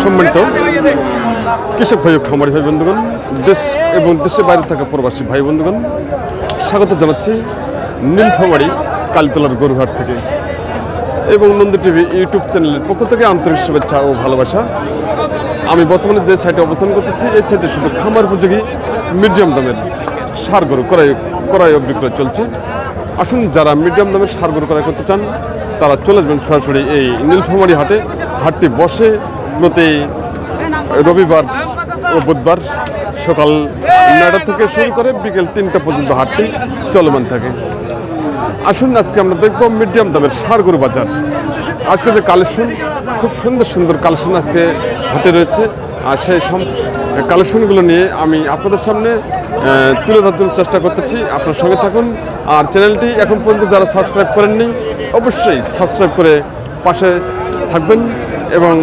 সম্মানিত কৃষক ভাই খামারি ভাই বন্ধুগণ, দেশ এবং দেশের বাইরে থাকা প্রবাসী ভাই বন্ধুগণ, স্বাগত জানাচ্ছি নীলফামারি কালীতলার গরুহাট থেকে। এবং নন্দী টিভি ইউটিউব চ্যানেলের পক্ষ থেকে আন্তরিক শুভেচ্ছা ও ভালোবাসা। আমি বর্তমানে যে সাইটে অবস্থান করতেছি, এই সাইটে শুধু খামার উপযোগী মিডিয়াম দামের সার গরু ক্রয় ক্রয় বিক্রয় চলছে। আসুন যারা মিডিয়াম দামের সার গরু ক্রয় করতে চান, তারা চলে আসবেন সরাসরি এই নীলফামারি হাটে। হাটটি বসে প্রতি রবিবার ও বুধবার সকাল নয়টা থেকে শুরু করে বিকেল তিনটা পর্যন্ত হাটটি চলমান থাকে। আসুন, আজকে আমরা দেখব মিডিয়াম দামের সার গরু বাজার। আজকে যে কালেকশন, খুব সুন্দর সুন্দর কালেকশন আজকে হাটে রয়েছে। আর সেই কালেকশনগুলো নিয়ে আমি আপনাদের সামনে তুলে ধরার জন্য চেষ্টা করতেছি। আপনার সঙ্গে থাকুন। আর চ্যানেলটি এখন পর্যন্ত যারা সাবস্ক্রাইব করেননি, অবশ্যই সাবস্ক্রাইব করে পাশে থাকবেন এবং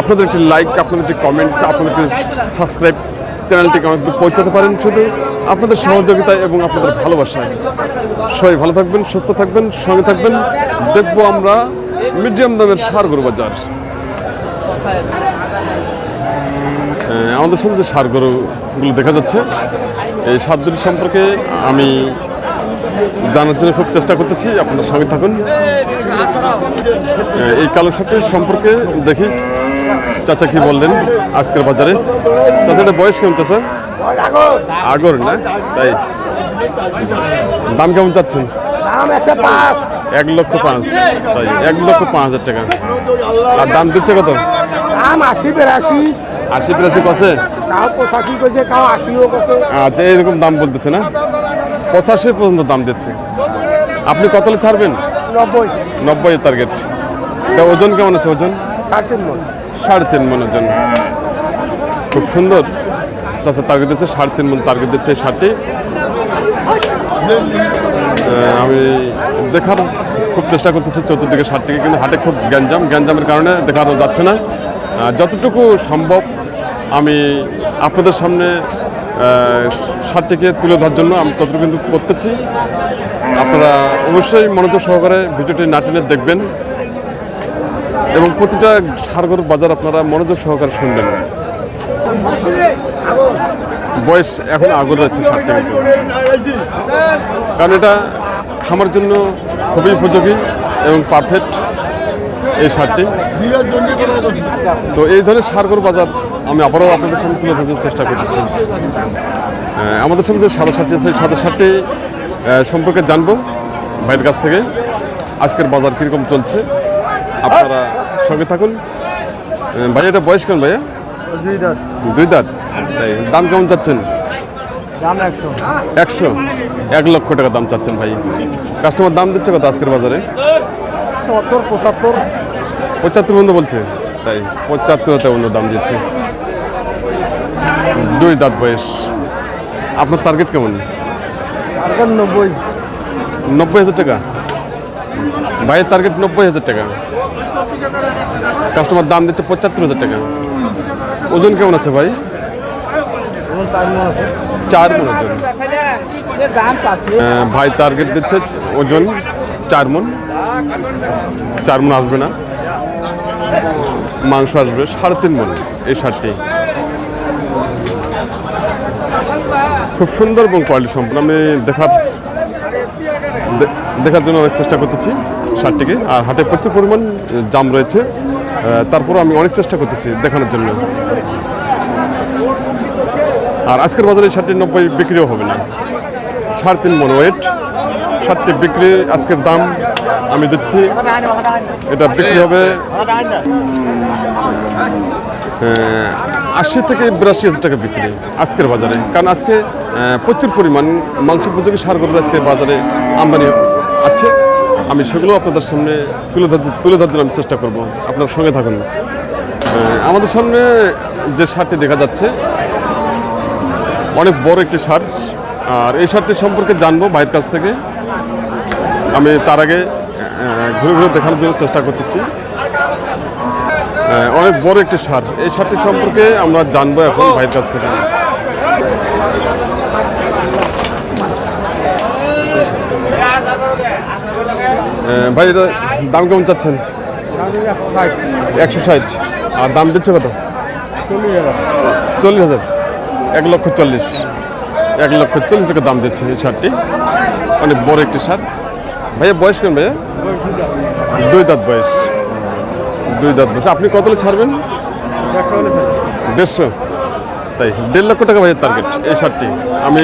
আপনাদের একটি লাইক আপনাদের একটি কমেন্ট আপনাদের একটি সাবস্ক্রাইব চ্যানেলটিকে অনেক দূর পৌঁছাতে পারেন। শুধু আপনাদের সহযোগিতায় এবং আপনাদের ভালোবাসায়। সবাই ভালো থাকবেন, সুস্থ থাকবেন, সঙ্গে থাকবেন। দেখব আমরা মিডিয়াম দামের সার গরু বাজার। আমাদের সামনে যে সার গরুগুলো দেখা যাচ্ছে, এই সারগুলি সম্পর্কে আমি জানার জন্য খুব চেষ্টা করতেছি, আপনাদের সঙ্গে থাকুন। এই কালো শার্টের সম্পর্কে দেখি, চাচা কি বললেন আজকের বাজারে? চাচাটা বয়স কেমন চাচা? আগর না? তাই। দাম কেমন চাচ্ছেন? এক লক্ষ পাঁচ, তাই, এক লক্ষ পাঁচ হাজার টাকা। আর দাম দিচ্ছে কত? আশি বেরাশি। আশি আচ্ছা এইরকম দাম বলতেছে না? পঁচাশি পর্যন্ত দাম দিচ্ছে। আপনি কত ছাড়বেন? নব্বই। নব্বই টার্গেট ওজন কেমন আছে ওজন? সাড়ে তিন মন। ওজন। খুব সুন্দর। চাষা টার্গেট দিচ্ছে সাড়ে তিন মন টার্গেট দিচ্ছে এই শার্টটি আমি দেখার খুব চেষ্টা করতেছি চতুর্দিকে ষাটটিকে কিন্তু হাটে খুব গ্যাঞ্জাম। গ্যাঞ্জামের কারণে দেখানো যাচ্ছে না। যতটুকু সম্ভব আমি আপনাদের সামনে শার্টটিকে তুলে ধরার জন্য আমি ততটুকু কিন্তু করতেছি। আপনারা অবশ্যই মনোযোগ সহকারে ভিডিওটি নাটিনে দেখবেন এবং প্রতিটা সারগর বাজার আপনারা মনোযোগ সহকারে শুনবেন। বয়স এখন রয়েছে ষাটটা কিন্তু কারণ এটা খামার জন্য খুবই উপযোগী এবং পারফেক্ট এই সারটি। তো এই ধরনের সারগর বাজার আমি আবারও আপনাদের সামনে তুলে ধরার চেষ্টা করতেছি আহ, আমাদের সামনে এই সাদা সারটি আহ, সম্পর্কে জানব ভাইয়ের কাছ থেকে। আজকের বাজার কীরকম চলছে? আপনারা সঙ্গে থাকুন। আহ, ভাই এটা বয়স কেমন ভাইয়া? দুই দাঁত। দুই দাঁত? তাই দাম কেমন চাচ্ছেন? দাম একশো। একশো? এক লক্ষ টাকা দাম চাচ্ছেন ভাই। কাস্টমার দাম দিচ্ছে কত আজকের বাজারে? সত্তর পঁচাত্তর। পঁচাত্তর পর্যন্ত বলছে। তাই পঁচাত্তর অন্য দাম দিচ্ছে। দুই দাঁত বয়স। আপনার টার্গেট কেমন? নব্বই। নব্বই হাজার টাকা? ভাইয়ের টার্গেট নব্বই হাজার টাকা। কাস্টমার দাম দিচ্ছে পঁচাত্তর হাজার টাকা। ওজন কেমন আছে ভাই? চার মন ওজন। ভাই টার্গেট দিচ্ছে ওজন চার মন। চার মন আসবে না। মাংস আসবে সাড়ে তিন মন এই শার্টটি। খুব সুন্দর এবং কোয়ালিটি সম্পন্ন। আমি দেখার দেখার জন্য অনেক চেষ্টা করতেছি শার্টটিকে আর হাটে প্রচুর পরিমাণ জাম রয়েছে। তারপর আমি অনেক চেষ্টা করতেছি দেখানোর জন্য। আর আজকের বাজারে শার্টটি নব্বই বিক্রিও হবে না। সাড়ে তিন মন ওয়েট ষাটটি বিক্রি, আজকের দাম আমি দিচ্ছি। এটা বিক্রি হবে আশি থেকে বিরাশি হাজার টাকা বিক্রি আজকের বাজারে। কারণ আজকে প্রচুর পরিমাণ মাংস উপযোগী সারগুলোর আজকে বাজারে আমদানি আছে। আমি সেগুলো আপনাদের সামনে তুলে তুলে ধরার জন্য আমি চেষ্টা করব। আপনার সঙ্গে থাকুন। আমাদের সামনে যে শার্টটি দেখা যাচ্ছে, অনেক বড় একটি শার্ট আর এই শার্টটি সম্পর্কে জানব ভাইয়ের কাছ থেকে। আমি তার আগে ঘুরে ঘুরে দেখানোর জন্য চেষ্টা করতেছি। অনেক বড় একটি সার। এই সারটি সম্পর্কে আমরা জানব এখন ভাইয়ের কাছ থেকে। ভাই, এটা দাম কেমন চাচ্ছেন? একশো ষাট। আর দাম দিচ্ছে কত? চল্লিশ হাজার। এক লক্ষ চল্লিশ। এক লক্ষ চল্লিশ টাকা দাম দিচ্ছে এই শার্টটি অনেক বড় একটি শার্ট ভাইয়া, বয়স কেন ভাইয়া? দুই দাঁত বয়স। দুই দাঁত বয়স আপনি কতলে ছাড়বেন? দেড়শো। তাই, দেড় লক্ষ টাকা ভাইয়ের টার্গেট এই শার্টটি। আমি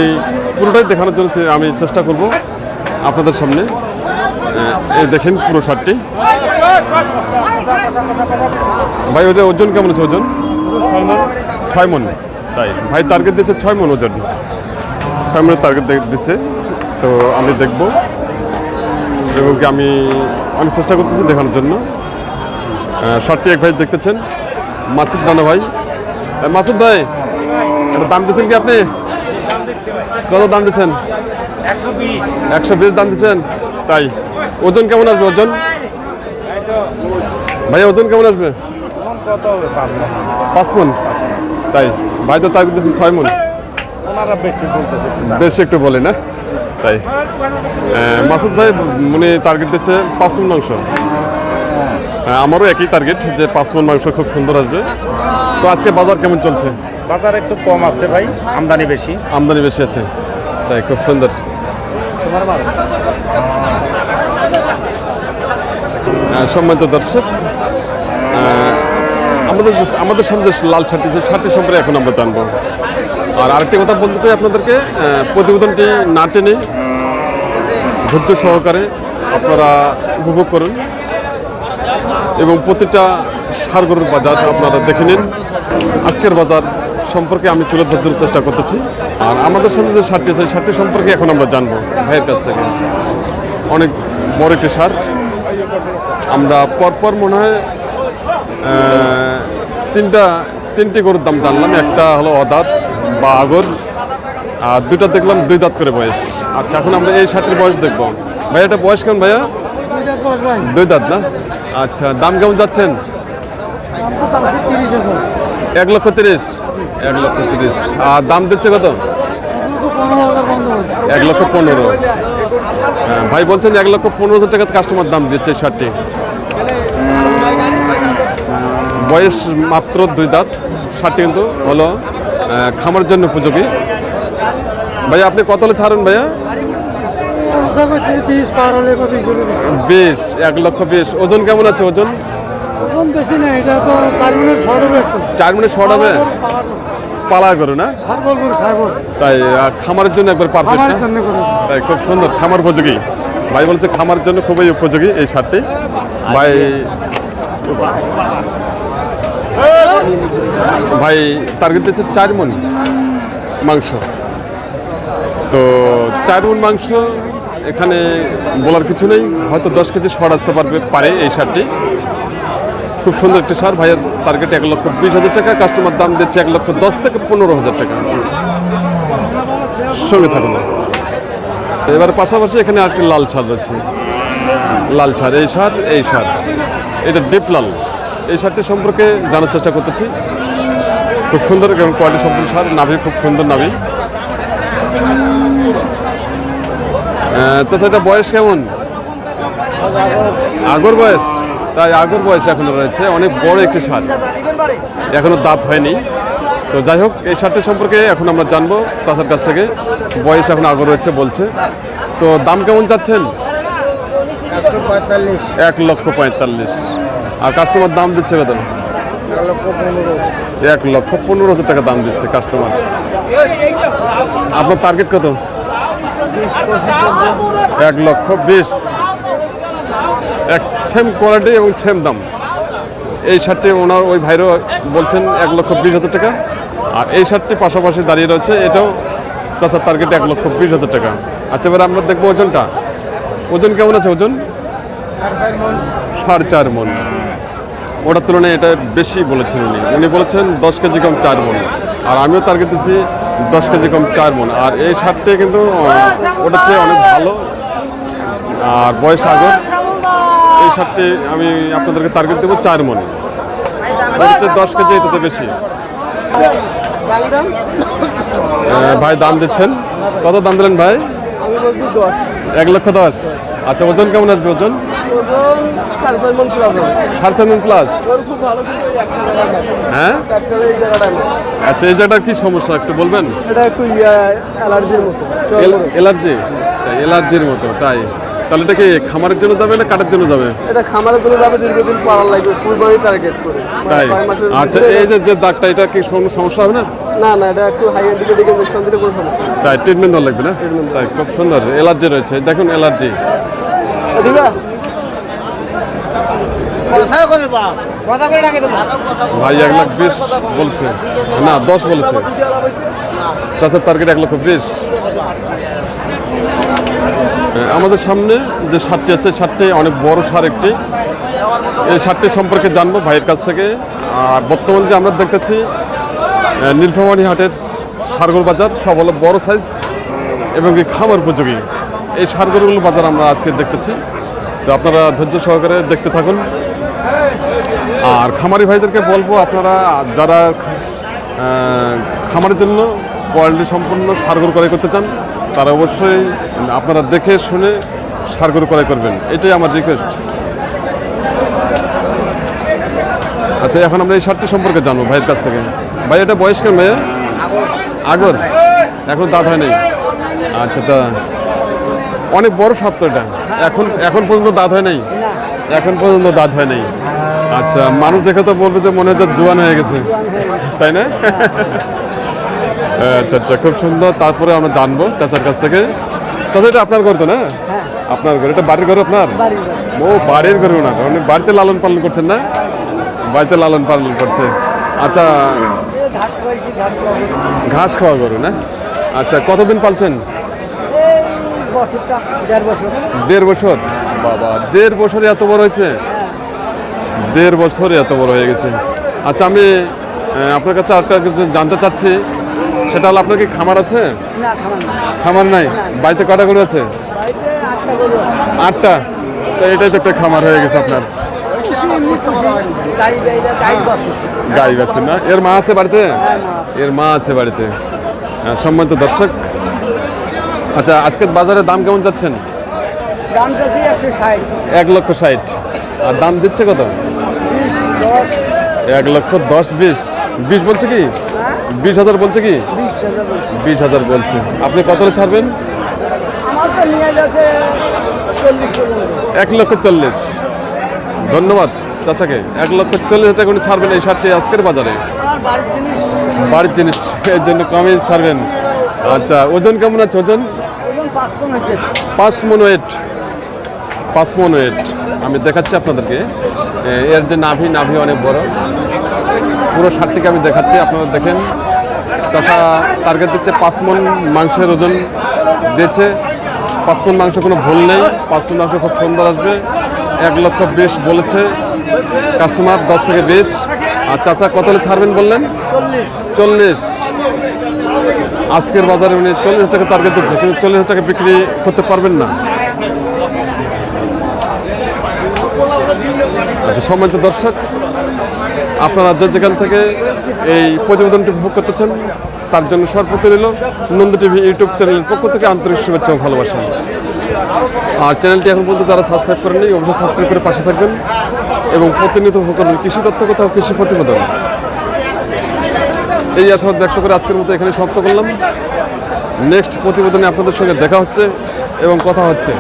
পুরোটাই দেখানোর জন্য আমি চেষ্টা করব আপনাদের সামনে। এই দেখেন পুরো শার্টটি। ভাই ওটা ওজন কেমন আছে? ওজন? ছয় মন। তাই, ভাই টার্গেট দিচ্ছে ছয় মন ওজন। ছয় মনের টার্গেট দিচ্ছে। তো আমি দেখব। এবং কি আমি অনেক চেষ্টা করতেছি দেখানোর জন্য। শার্টটি এক ভাই দেখতেছেন। মাসুদ রানা ভাই। মাসুদ ভাই দাম দিচ্ছেন কি আপনি? কত দাম দিচ্ছেন? একশো বিশ। দাম দিচ্ছেন? তাই। ওজন কেমন আসবে ওজন? ভাই ওজন কেমন আসবে? পাঁচ মন। তাই। ভাই তো টার্গেট দিচ্ছে ছয় মন। বেশি একটু বলে না? তাই। মাসুদ ভাই মানে টার্গেট দিচ্ছে পাঁচ মন হ্যাঁ, আমারও একই টার্গেট যে পাঁচ মন মাংস খুব সুন্দর আসবে। তো আজকে বাজার কেমন চলছে? বাজার একটু কম আছে ভাই আমদানি বেশি। আমদানি বেশি আছে। তাই খুব সুন্দর। সম্মানিত দর্শক আমাদের আমাদের সামনে লাল শার্টি যে শার্টি সম্পর্কে এখন আমরা জানব। আর আরেকটি কথা বলতে চাই আপনাদেরকে প্রতিবেদনটি না টেনে ধৈর্য সহকারে আপনারা উপভোগ করুন। এবং প্রতিটা সারগরুর বাজার আপনারা দেখে নিন। আজকের বাজার সম্পর্কে আমি তুলে ধরার চেষ্টা করতেছি। আর আমাদের সামনে যে শার্টটি আছে শার্টটি সম্পর্কে এখন আমরা জানব ভাইয়ের কাছ থেকে। অনেক বড় একটি সার। আমরা পরপর মনে হয় তিনটা তিনটি গরুর দাম জানলাম। একটা হলো অদাঁত বা আগর আর দুটা দেখলাম দুই দাঁত করে বয়স। আচ্ছা এখন আমরা এই শার্টের বয়স দেখব। ভাইয়া এটা বয়স কেমন ভাইয়া? দুই দাঁত না? আচ্ছা দাম কেমন যাচ্ছেন? এক লক্ষ তিরিশ। এক লক্ষ তিরিশ। আর দাম দিচ্ছে কত? এক লক্ষ পনেরো। হ্যাঁ, ভাই বলছেন এক লক্ষ পনেরো হাজার টাকা কাস্টমার দাম দিচ্ছে শার্টটি। বয়স মাত্র দুই দাঁত। শার্টটি কিন্তু হলো খামার জন্য উপযোগী। ভাইয়া আপনি কত হলে ছাড়ুন ভাইয়া? বিশ পার হলে বিশ এক লক্ষ বিশ। ওজন কেমন আছে ওজন? ওজন বেশি না এটা তো চার মিনিট শর্ট হবে একটু। চার মিনিট শর্ট হবে? পালা করো না? সাইবল করে সাইবল। তাই খামারের জন্য একবার পারফেক্ট আমার জন্য করে তাই খুব সুন্দর। খামার উপযোগী। ভাই বলছে খামার জন্য খুবই উপযোগী এই শার্টটি ভাই ভাই টার্গেট দিচ্ছে চার মন মাংস। তো চার মন মাংস এখানে বলার কিছু নেই। হয়তো দশ কেজি সার আসতে পারবে, পারে এই সারটি। খুব সুন্দর একটি সার। ভাইয়ের টার্গেট এক লক্ষ বিশ হাজার টাকা কাস্টমার দাম দিচ্ছে এক লক্ষ দশ থেকে পনেরো হাজার টাকা। সঙ্গে থাকুন। এবার পাশাপাশি এখানে আরেকটি লাল সার রয়েছে। লাল সার, এই সার এই সার। এটা ডিপ লাল। এই সারটি সম্পর্কে জানার চেষ্টা করতেছি। খুব সুন্দর কোয়ালিটি সম্পূর্ণ সার। নাভি, খুব সুন্দর নাভি। চাচা, এটা বয়স কেমন? আগর বয়স? তাই আগর বয়স এখনও রয়েছে, অনেক বড় একটি সার এখনও দাঁত হয়নি। তো যাই হোক, এই শার্টটি সম্পর্কে এখন আমরা জানব। চাচার কাছ থেকে বয়স এখন আগর রয়েছে বলছে। তো দাম কেমন চাচ্ছেন? এক লক্ষ পঁয়তাল্লিশ। আর কাস্টমার দাম দিচ্ছে কত? এক লক্ষ পনেরো হাজার টাকা দাম দিচ্ছে কাস্টমার আপনার টার্গেট কত? এক লক্ষ বিশ। এক সেম কোয়ালিটি এবং সেম দাম। এই শার্টটি ওনার ওই ভাইরও বলছেন এক লক্ষ বিশ হাজার টাকা। আর এই শার্টটি পাশাপাশি দাঁড়িয়ে রয়েছে, এটাও চাচার টার্গেট এক লক্ষ বিশ হাজার টাকা। আচ্ছা এবার আমরা দেখব ওজনটা। ওজন কেমন আছে ওজন? সাড়ে চার মন। ওটার তুলনায় এটা বেশি বলেছেন উনি। উনি বলেছেন দশ কেজি কম চার মন। আর আমিও টার্গেট দিচ্ছি দশ কেজি কম চার মন আর এই শার্টটি কিন্তু ওটার চেয়ে অনেক ভালো। আর বয়স আগর। এই শার্টটি আমি আপনাদেরকে টার্গেট দেবো চার মন। ওটাতে দশ কেজি এটাতে বেশি। ভাই দাম দিচ্ছেন। কত দাম দিলেন ভাই? এক লক্ষ দশ। আচ্ছা ওজন কেমন আসবে ওজন? সাড়ে চার মন প্লাস হ্যাঁ। আচ্ছা এই জায়গাটার কি সমস্যা একটু বলবেন? এটা একটু অ্যালার্জির মতো। এলার্জির মতো তাই। তাহলে এটা কি খামারের জন্য যাবে না কাটার জন্য যাবে? এটা খামারের জন্য যাবে দীর্ঘদিন পাড়ার লাগবে কুরবানি টার্গেট করে। তাই? আচ্ছা এই যে যে দাগটা এটা কি কোনো সমস্যা হবে না? না না এটা একটু হাই দিকে দিকে মিশ্রণ দিলে কোনো সমস্যা তাই ট্রিটমেন্ট লাগবে না? তাই খুব সুন্দর এলার্জি রয়েছে। দেখুন এলার্জি এদিকে কথা করে বাপ কথা করে ডাকে তো ভাই এক লাখ বিশ বলছে। না দশ বলেছে। চাষের টার্গেট এক লক্ষ বিশ। আমাদের সামনে যে সারটি আছে সারটি অনেক বড় সার একটি। এই সারটি সম্পর্কে জানব ভাইয়ের কাছ থেকে। আর বর্তমানে যে আমরা দেখতেছি আহ, নীলফামারী হাটের সারগর বাজার সব হলো বড় সাইজ এবং কি খামার উপযোগী। এই সারগরগুলো বাজার আমরা আজকে দেখতেছি তো আপনারা ধৈর্য সহকারে দেখতে থাকুন। আর খামারি ভাইদেরকে বলব আপনারা যারা খামারের জন্য কোয়ালিটি সম্পন্ন সারগর ক্রয় করতে চান তারা অবশ্যই আপনারা দেখে শুনে সারগর ক্রয় করবেন। এটাই আমার রিকোয়েস্ট আচ্ছা এখন আমরা এই শার্টটি সম্পর্কে জানব ভাইয়ের কাছ থেকে। ভাই এটা বয়স কেন ভাইয়া? আগর। এখন দাঁত হয়নি আচ্ছা আচ্ছা। অনেক বড় সাপ এটা। এখন এখন পর্যন্ত দাঁত হয় নাই? এখন পর্যন্ত দাঁত হয় নাই? আচ্ছা মানুষ দেখে তো বলবে যে মনে হচ্ছে জোয়ান হয়ে গেছে। তাই না? আচ্ছা আচ্ছা খুব সুন্দর। তারপরে আমরা জানব চাচার কাছ থেকে। চাচা এটা আপনার ঘর তো না? আপনার ঘর এটা বাড়ির ঘর আপনার? ও বাড়ির ঘর ওনার। উনি বাড়িতে লালন পালন করছেন না? বাড়িতে লালন পালন করছে। আচ্ছা ঘাস খাওয়া গরু না? আচ্ছা কতদিন পালছেন? দেড় বছর। বাবা দেড় বছরে এত বড় হয়েছে? দেড় বছরে এত বড় হয়ে গেছে। আচ্ছা আমি আপনার কাছে একটা কিছু জানতে চাচ্ছি? সেটা হলো আপনার কি খামার আছে? খামার নাই। বাড়িতে কটা গরু আছে? আটটা তো এটাই তো একটা খামার হয়ে গেছে আপনার। গাড়ি না এর মা আছে বাড়িতে? এর মা আছে বাড়িতে। হ্যাঁ, সম্মানিত দর্শক। আচ্ছা আজকের বাজারে দাম কেমন যাচ্ছেন? এক লক্ষ ষাট। আর দাম দিচ্ছে কত? এক লক্ষ দশ বিশ। বিশ বলছে কি? হ্যাঁ? বিশ হাজার বলছে কি? বিশ হাজার বলছি। আপনি কত হলে ছাড়বেন এক লক্ষ চল্লিশ। ধন্যবাদ চাচাকে। এক লক্ষ চল্লিশ হাজার টাকা উনি ছাড়বেন এই শার্টটি আজকের বাজারে। বাড়ির জিনিস। এর জন্য কমই ছাড়বেন। আচ্ছা ওজন কেমন আছে? ওজন? পাঁচ মন ওয়েট। পাঁচ মন ওয়েট। আমি দেখাচ্ছি আপনাদেরকে। এর যে নাভি নাভি অনেক বড়। পুরো শার্টটিকে আমি দেখাচ্ছি, আপনারা দেখেন। চাষা টার্গেট দিচ্ছে পাঁচ মন মাংসের ওজন দিয়েছে। পাঁচ মন মাংস কোনো ভুল নেই, পাঁচ মন মাংস খুব সুন্দর আসবে। এক লক্ষ বিশ বলেছে কাস্টমার দশ থেকে বিশ। আর চাচা কত হলে ছাড়বেন বললেন? চল্লিশ। আজকের বাজারে উনি চল্লিশ টাকা টার্গেট দিচ্ছে, কিন্তু চল্লিশ টাকা বিক্রি করতে পারবেন না। আচ্ছা সম্মানিত দর্শক আপনারা যে যেখান থেকে এই প্রতিবেদনটি উপভোগ করতেছেন, তার জন্য সর্বপ্রতি রইল নন্দী টিভি ইউটিউব চ্যানেলের পক্ষ থেকে আন্তরিক শুভেচ্ছা ও ভালোবাসা। আর চ্যানেলটি এখন পর্যন্ত যারা সাবস্ক্রাইব করেননি, অবশ্যই সাবস্ক্রাইব করে পাশে থাকবেন এবং প্রতিনিয়ত উপভোগ করবেন কৃষি তথ্য কোথাও, কৃষি প্রতিবেদন। এই আশাবাদ ব্যক্ত করে আজকের মতো এখানে সমাপ্ত করলাম। নেক্সট প্রতিবেদনে আপনাদের সঙ্গে দেখা হচ্ছে এবং কথা হচ্ছে।